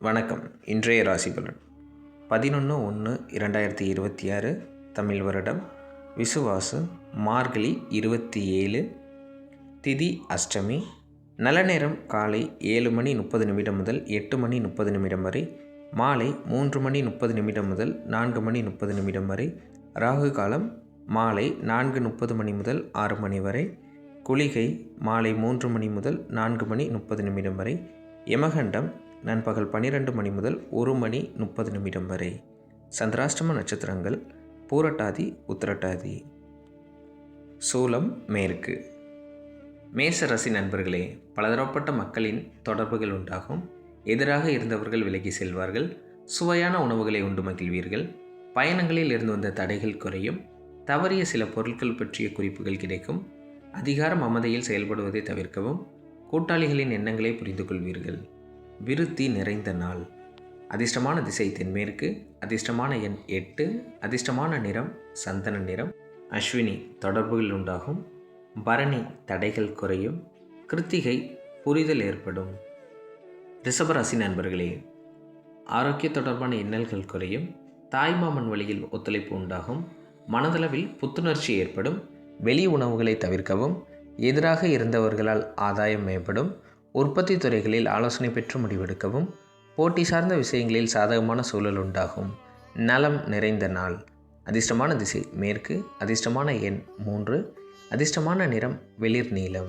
வணக்கம். இன்றைய ராசி பலன். பதினொன்று ஒன்று இரண்டாயிரத்தி இருபத்தி ஆறு தமிழ் வருடம். விசுவாசு மார்கழி இருபத்தி ஏழு திதி அஷ்டமி. நல்ல நேரம் காலை ஏழு மணி முப்பது நிமிடம் முதல் எட்டு மணி முப்பது நிமிடம் வரை. மாலை மூன்று மணி முப்பது நிமிடம் முதல் நான்கு மணி முப்பது நிமிடம் வரை. ராகு காலம் மாலை நான்கு முப்பது மணி முதல் ஆறு மணி வரை. குளிகை மாலை மூன்று மணி முதல் நான்கு மணி முப்பது நிமிடம் வரை. யமகண்டம் நண்பகல் பன்னிரெண்டு மணி முதல் ஒரு மணி முப்பது நிமிடம் வரை. சந்திராஷ்டம நட்சத்திரங்கள் பூரட்டாதி உத்திரட்டாதி. சூலம் மேற்கு. மேசரசி நண்பர்களே பலதரப்பட்ட மக்களின் தொடர்புகள் உண்டாகும். எதிராக இருந்தவர்கள் விலகி செல்வார்கள். சுவையான உணவுகளை உண்டு மகிழ்வீர்கள். பயணங்களில் இருந்து வந்த தடைகள் குறையும். தவறிய சில பொருட்கள் பற்றிய குறிப்புகள் கிடைக்கும். அதிகார மமதையில் செயல்படுவதை தவிர்க்கவும். கூட்டாளிகளின் எண்ணங்களை புரிந்து கொள்வீர்கள் விருத்தி நிறைந்த நாள். அதிர்ஷ்டமான திசை தென்மேற்கு அதிர்ஷ்டமான எண் எட்டு அதிர்ஷ்டமான நிறம் சந்தன நிறம் அஸ்வினி தொடர்புகள் உண்டாகும். பரணி தடைகள் குறையும். கிருத்திகை புரிதல் ஏற்படும். ரிஷபராசி நண்பர்களே ஆரோக்கிய தொடர்பான இன்னல்கள் குறையும். தாய்மாமன் வழியில் ஒத்துழைப்பு உண்டாகும். மனதளவில் புத்துணர்ச்சி ஏற்படும். வெளி உணவுகளை தவிர்க்கவும். எதிராக இருந்தவர்களால் ஆதாயம் மேம்படும். உற்பத்தி துறைகளில் ஆலோசனை பெற்று முடிவெடுக்கவும் போட்டி சார்ந்த விஷயங்களில் சாதகமான சூழல் உண்டாகும். நலம் நிறைந்த நாள். அதிர்ஷ்டமான திசை மேற்கு அதிர்ஷ்டமான எண் மூன்று அதிர்ஷ்டமான நிறம் வெளிர் நீளம்.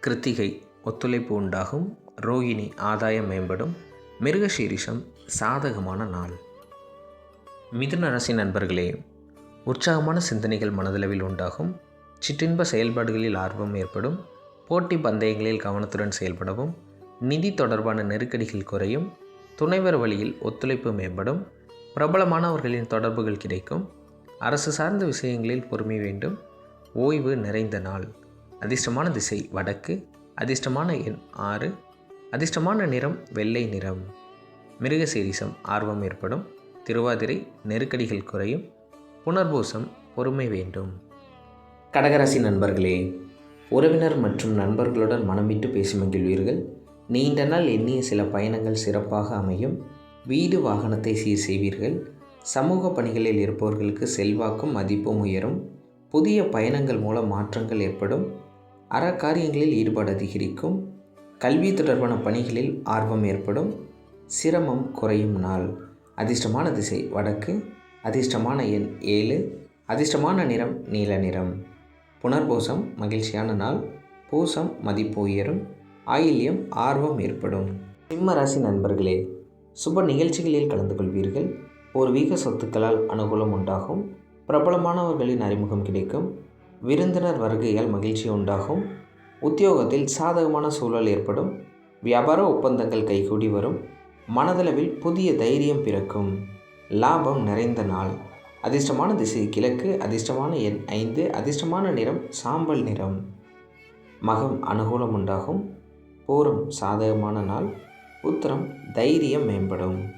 கிருத்திகை ஒத்துழைப்பு உண்டாகும். ரோகிணி ஆதாயம் மேம்படும். மிருகசீரிஷம் சாதகமான நாள். மிதுன ராசி நண்பர்களே உற்சாகமான சிந்தனைகள் மனதளவில் உண்டாகும். சிற்றின்ப செயல்பாடுகளில் ஆர்வம் ஏற்படும் போட்டி பந்தயங்களில் கவனத்துடன் செயல்படவும் நிதி தொடர்பான நெருக்கடிகள் குறையும் துணைவர் வழியில் ஒத்துழைப்பு மேம்படும் பிரபலமானவர்களின் தொடர்புகள் கிடைக்கும் அரசு சார்ந்த விஷயங்களில் பொறுமை வேண்டும் ஓய்வு நிறைந்த நாள் அதிர்ஷ்டமான திசை வடக்கு அதிர்ஷ்டமான எண் ஆறு அதிர்ஷ்டமான நிறம் வெள்ளை நிறம். மிருகசீரிசம் ஆர்வம் ஏற்படும் திருவாதிரை நெருக்கடிகள் குறையும் புனர்பூசம் பொறுமை வேண்டும். கடகராசி நண்பர்களே உறவினர் மற்றும் நண்பர்களுடன் மனம் விட்டு பேசி மகிழ்வீர்கள் நீண்ட நாள் எண்ணிய சில பயணங்கள் சிறப்பாக அமையும். வீடு வாகனத்தை சீர் செய்வீர்கள். சமூக பணிகளில் இருப்பவர்களுக்கு செல்வாக்கும் மதிப்பும் உயரும். புதிய பயணங்கள் மூலம் மாற்றங்கள் ஏற்படும். அறக்காரியங்களில் ஈடுபாடு அதிகரிக்கும். கல்வி தொடர்பான பணிகளில் ஆர்வம் ஏற்படும். சிரமம் குறையும் நாள். அதிர்ஷ்டமான திசை வடக்கு. அதிர்ஷ்டமான எண் ஏழு. அதிர்ஷ்டமான நிறம் நீல நிறம். புனர்பூசம் மகிழ்ச்சியான நாள். பூசம் மதிப்பு உயரும். ஆயில்யம் ஆர்வம் ஏற்படும். சிம்ம ராசி நண்பர்களே சுப நிகழ்ச்சிகளில் கலந்து கொள்வீர்கள். பூர்வீக சொத்துக்களால் அனுகூலம் உண்டாகும். பிரபலமானவர்களின் அறிமுகம் கிடைக்கும். விருந்தினர் வருகையால் மகிழ்ச்சி உண்டாகும். உத்தியோகத்தில் சாதகமான சூழல் ஏற்படும். வியாபார ஒப்பந்தங்கள் கைகூடி வரும். மனதளவில் புதிய தைரியம் பிறக்கும். லாபம் நிறைந்த நாள். அதிர்ஷ்டமான திசை கிழக்கு அதிர்ஷ்டமான எண் ஐந்து அதிர்ஷ்டமான நிறம் சாம்பல் நிறம். மகம் அனுகூலம் உண்டாகும். பூரம் சாதகமான நாள். உத்தரம் தைரியம் மேம்படும்.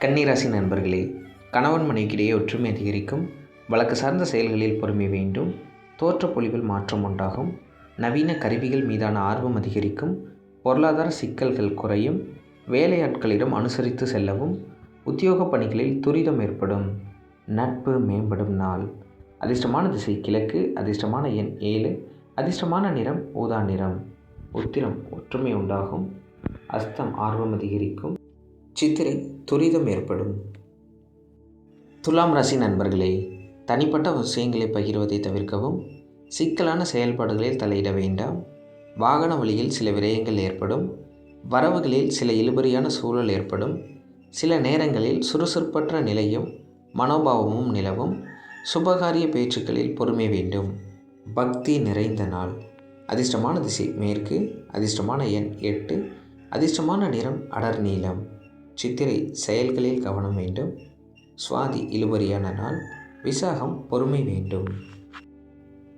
கன்னிராசி நண்பர்களே கணவன் மனைவிக்கிடையே ஒற்றுமை அதிகரிக்கும். வழக்கு சார்ந்த செயல்களில் பொறுமை வேண்டும். தோற்றப்பொழிவில் மாற்றம் உண்டாகும். நவீன கருவிகள் மீதான ஆர்வம் அதிகரிக்கும். பொருளாதார சிக்கல்கள் குறையும். வேலையாட்களிடம் அனுசரித்து செல்லவும். உத்தியோக பணிகளில் துரிதம் ஏற்படும். நட்பு மேம்படும் நாள். அதிர்ஷ்டமான திசை கிழக்கு அதிர்ஷ்டமான எண் ஏழு அதிர்ஷ்டமான நிறம் ஊதா நிறம். உத்திரம் ஒற்றுமை உண்டாகும். அஸ்தம் ஆர்வம் அதிகரிக்கும். சித்திரை துரிதம் ஏற்படும். துலாம் ராசி நண்பர்களே தனிப்பட்ட விஷயங்களை பகிர்வதை தவிர்க்கவும் சிக்கலான செயல்பாடுகளில் தலையிட வேண்டாம். வாகன வழியில் சில விரயங்கள் ஏற்படும். வரவுகளில் சில இழுபறியான சூழல் ஏற்படும். சில நேரங்களில் சுறுசுறுப்பற்ற நிலையும் மனோபாவமும் நிலவும் சுபகாரிய பேச்சுக்களில் பொறுமை வேண்டும். பக்தி நிறைந்த நாள். அதிர்ஷ்டமான திசை மேற்கு அதிர்ஷ்டமான எண் எட்டு அதிர்ஷ்டமான நிறம் அடர் நீளம் சித்திரை செயல்களில் கவனம் வேண்டும். சுவாதி இழுபறியான நாள். விசாகம் பொறுமை வேண்டும்.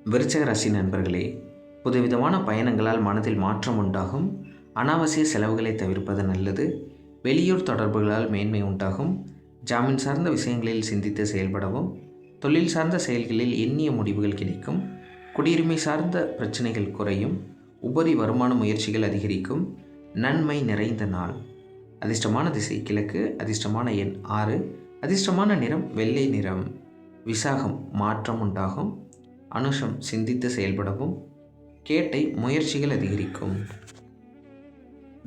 விருச்சக ராசி நண்பர்களே புதுவிதமான பயணங்களால் மனதில் மாற்றம் உண்டாகும். அனாவசிய செலவுகளை தவிர்ப்பது நல்லது. வெளியூர் தொடர்புகளால் மேன்மை உண்டாகும். ஜாமீன் சார்ந்த விஷயங்களில் சிந்தித்து செயல்படவும் தொழில் சார்ந்த செயல்களில் எண்ணிய முடிவுகள் கிடைக்கும். குடியுரிமை சார்ந்த பிரச்சனைகள் குறையும். உபரி வருமான முயற்சிகள் அதிகரிக்கும். நன்மை நிறைந்த நாள். அதிர்ஷ்டமான திசை கிழக்கு அதிர்ஷ்டமான எண் ஆறு. அதிர்ஷ்டமான நிறம் வெள்ளை நிறம். விசாகம் மாற்றம் உண்டாகும். அனுஷம் சிந்தித்து செயல்படவும். கேட்டை முயற்சிகள் அதிகரிக்கும்.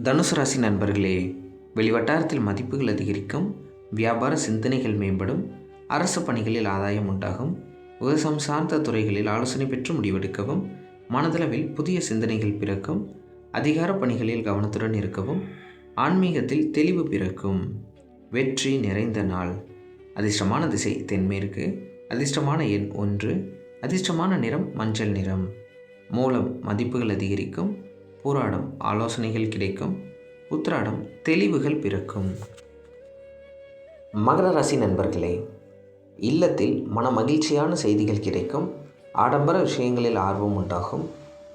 தனுசு ராசி நண்பர்களே வெளிவட்டாரத்தில் மதிப்புகள் அதிகரிக்கும் வியாபார சிந்தனைகள் மேம்படும் அரசு பணிகளில் ஆதாயம் உண்டாகும் விவசாயம் சார்ந்த துறைகளில் ஆலோசனை பெற்று முடிவெடுக்கவும் மனதளவில் புதிய சிந்தனைகள் பிறக்கும் அதிகார பணிகளில் கவனத்துடன் இருக்கவும் ஆன்மீகத்தில் தெளிவு பிறக்கும். வெற்றி நிறைந்த நாள். அதிர்ஷ்டமான திசை தென்மேற்கு அதிர்ஷ்டமான எண் ஒன்று அதிர்ஷ்டமான நிறம் மஞ்சள் நிறம். மூலம் மதிப்புகள் அதிகரிக்கும் போராடும் ஆலோசனைகள் கிடைக்கும். உத்ராடம் தெளிவுகள் பிறக்கும். மகர ராசி நண்பர்களே இல்லத்தில் மன மகிழ்ச்சியான செய்திகள் கிடைக்கும் ஆடம்பர விஷயங்களில் ஆர்வம் உண்டாகும்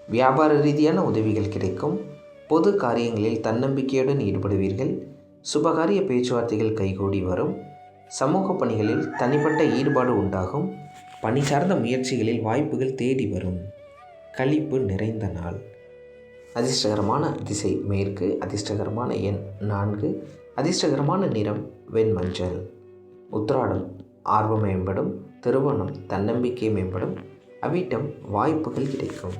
வியாபார ரீதியான உதவிகள் கிடைக்கும் பொது காரியங்களில் தன்னம்பிக்கையுடன் ஈடுபடுவீர்கள் சுபகாரிய பேச்சுவார்த்தைகள் கைகூடி வரும் சமூக பணிகளில் தனிப்பட்ட ஈடுபாடு உண்டாகும் பணி சார்ந்த முயற்சிகளில் வாய்ப்புகள் தேடி வரும். களிப்பு நிறைந்த நாள். அதிர்ஷ்டகரமான திசை மேற்கு அதிர்ஷ்டகரமான எண் நான்கு அதிர்ஷ்டகரமான நிறம் வெண்மஞ்சள். உத்ராடம் ஆர்வம் மேம்படும் திருமணம் தன்னம்பிக்கை மேம்படும் அவிட்டம் வாய்ப்புகள் கிடைக்கும்.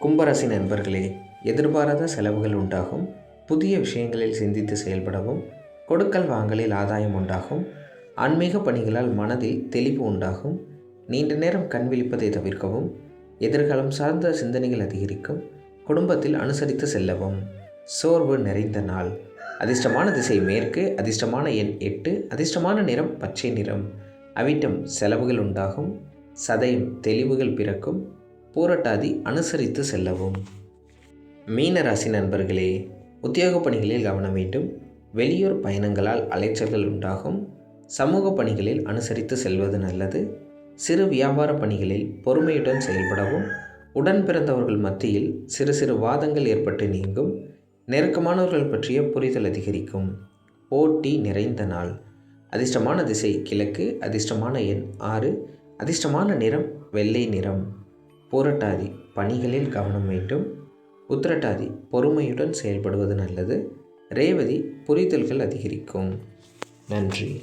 கும்பராசி நண்பர்களே எதிர்பாராத செலவுகள் உண்டாகும் புதிய விஷயங்களில் சிந்தித்து செயல்படவும் கொடுக்கல் வாங்கலில் ஆதாயம் உண்டாகும் ஆன்மீக பணிகளால் மனதில் தெளிவு உண்டாகும் நீண்ட நேரம் கண் விழிப்பதை தவிர்க்கவும் எதிர்காலம் சார்ந்த சிந்தனைகள் அதிகரிக்கும் குடும்பத்தில் அனுசரித்து செல்லவும். சோர்வு நிறைந்த நாள். அதிர்ஷ்டமான திசை மேற்கு அதிர்ஷ்டமான எண் எட்டு அதிர்ஷ்டமான நிறம் பச்சை நிறம். அவிட்டம் செலவுகள் உண்டாகும். சதயம் தெளிவுகள் பிறக்கும். பூரட்டாதி அனுசரித்து செல்லவும். மீனராசி நண்பர்களே உத்தியோக பணிகளில் கவனம் வேண்டும் வெளியூர் பயணங்களால் அலைச்சல்கள் உண்டாகும். சமூக பணிகளில் அனுசரித்து செல்வது நல்லது. சிறு வியாபார பணிகளில் பொறுமையுடன் செயல்படவும். உடன் பிறந்தவர்கள் மத்தியில் சிறு சிறு வாதங்கள் ஏற்பட்டு நீங்கும் நெருக்கமானவர்கள் பற்றிய புரிதல் அதிகரிக்கும். போட்டி நிறைந்த நாள். அதிர்ஷ்டமான திசை கிழக்கு அதிர்ஷ்டமான எண் ஆறு அதிர்ஷ்டமான நிறம் வெள்ளை நிறம். போரட்டாதி பணிகளில் கவனம் வேண்டும். உத்திரட்டாதி பொறுமையுடன் செயல்படுவது நல்லது. ரேவதி புரிதல்கள் அதிகரிக்கும். நன்றி.